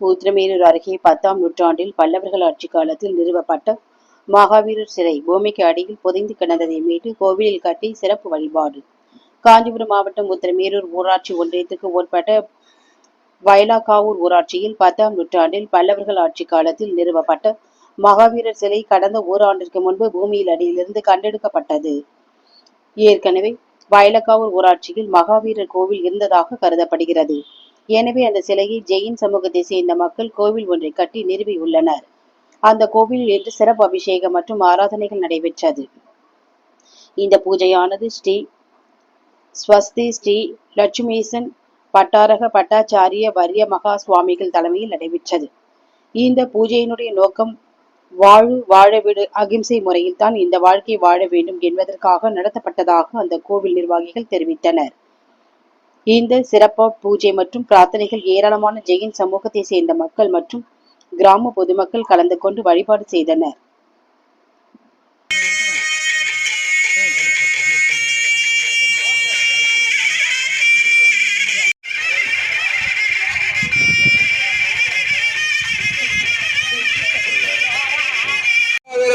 உத்திரமேரூர் அருகே பத்தாம் நூற்றாண்டில் பல்லவர்கள் ஆட்சி காலத்தில் நிறுவப்பட்ட மகாவீரர் சிலை பூமிக்கு அடியில் புதைந்து கிடந்ததை மீட்டு கோவிலில் கட்டி சிறப்பு வழிபாடு. காஞ்சிபுரம் மாவட்டம் உத்திரமேரூர் ஊராட்சி ஒன்றியத்துக்கு உட்பட்ட வயலாக்காவூர் ஊராட்சியில் பத்தாம் நூற்றாண்டில் பல்லவர்கள் ஆட்சி காலத்தில் நிறுவப்பட்ட மகாவீரர் சிலை கடந்த ஓராண்டிற்கு முன்பு பூமியில் அடியிலிருந்து கண்டெடுக்கப்பட்டது. ஏற்கனவே வயலக்காவூர் ஊராட்சியில் மகாவீரர் கோவில் இருந்ததாக கருதப்படுகிறது. எனவே அந்த சிலையை ஜெயின் சமூகத்தை சேர்ந்த மக்கள் கோவில் ஒன்றை கட்டி நிறுவியுள்ளனர் அந்த கோவிலில் இன்று சிறப்பு அபிஷேகம் மற்றும் ஆராதனைகள் நடைபெற்றது. இந்த பூஜையானது ஸ்ரீ ஸ்வஸ்தி ஸ்ரீ லட்சுமீசன் பட்டாரக பட்டாச்சாரிய வரிய மகா சுவாமிகள் தலைமையில் நடைபெற்றது. இந்த பூஜையினுடைய நோக்கம் வாழு வாழவிடு அகிம்சை முறையில் தான் இந்த வாழ்க்கை வாழ வேண்டும் என்பதற்காக நடத்தப்பட்டதாக அந்த கோவில் நிர்வாகிகள் தெரிவித்தனர். இந்த சிறப்பு பூஜை மற்றும் பிரார்த்தனைகள் ஏராளமான ஜெயின் சமூகத்தை சேர்ந்த மக்கள் மற்றும் கிராம பொதுமக்கள் கலந்து கொண்டு வழிபாடு செய்தனர்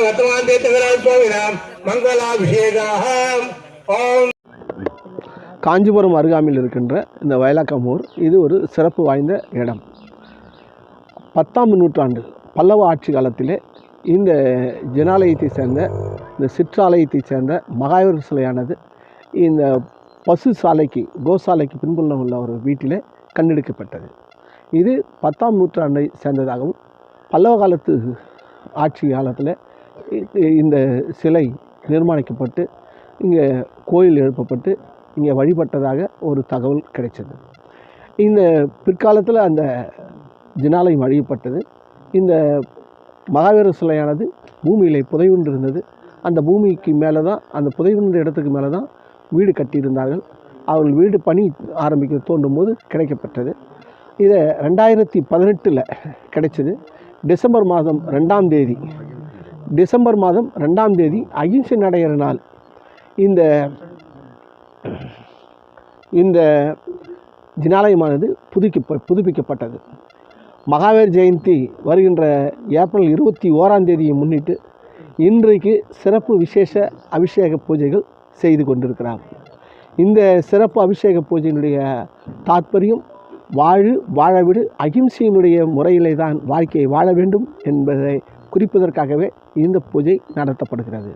वर्तमान तीर्थविराम मंगलाभिषेकाः ओम காஞ்சிபுரம் அருகாமையில் இருக்கின்ற இந்த வயலாக்கமூர் இது ஒரு சிறப்பு வாய்ந்த இடம். பத்தாம் நூற்றாண்டு பல்லவ ஆட்சி காலத்திலே இந்த ஜனாலயத்தை சேர்ந்த இந்த சிற்றாலயத்தை சேர்ந்த மகாவீரர் சிலையானது இந்த பசு சாலைக்கு கோசாலைக்கு பின்புலம் உள்ள ஒரு வீட்டிலே கண்டெடுக்கப்பட்டது. இது பத்தாம் நூற்றாண்டை சேர்ந்ததாகவும் பல்லவ காலத்து ஆட்சி காலத்தில் இந்த சிலை நிர்மாணிக்கப்பட்டு இங்கே கோயில் எழுப்பப்பட்டு இங்கே வழிபட்டதாக ஒரு தகவல் கிடைச்சது. இந்த பிற்காலத்தில் அந்த ஜினாலயம் அழியப்பட்டது இந்த மகாவீரர் சிலையானது பூமியில் புதைவுண்டிருந்தது. அந்த பூமிக்கு மேலே தான் அந்த புதைவுண்ட இடத்துக்கு மேலே தான் வீடு கட்டியிருந்தார்கள். அவர்கள் வீடு பணி ஆரம்பிக்க தோண்டும் போது கிடைக்கப்பட்டது இதை ரெண்டாயிரத்தி பதினெட்டில் கிடைச்சது. டிசம்பர் மாதம் ரெண்டாம் தேதி. டிசம்பர் மாதம் ரெண்டாம் தேதி அகிம்சை நடைகிற நாள். இந்த இந்த ஜினாலயமானது புதுக்க புதுப்பிக்கப்பட்டது. மகாவீர் ஜெயந்தி வருகின்ற ஏப்ரல் இருபத்தி ஓராம் தேதியை முன்னிட்டு இன்றைக்கு சிறப்பு விசேஷ அபிஷேக பூஜைகள் செய்து கொண்டிருக்கிறார். இந்த சிறப்பு அபிஷேக பூஜையினுடைய தாற்பயம் வாழு வாழவிடு அகிம்சையினுடைய முறையிலே தான் வாழ்க்கையை வாழ வேண்டும் என்பதை குறிப்பதற்காகவே இந்த பூஜை நடத்தப்படுகிறது.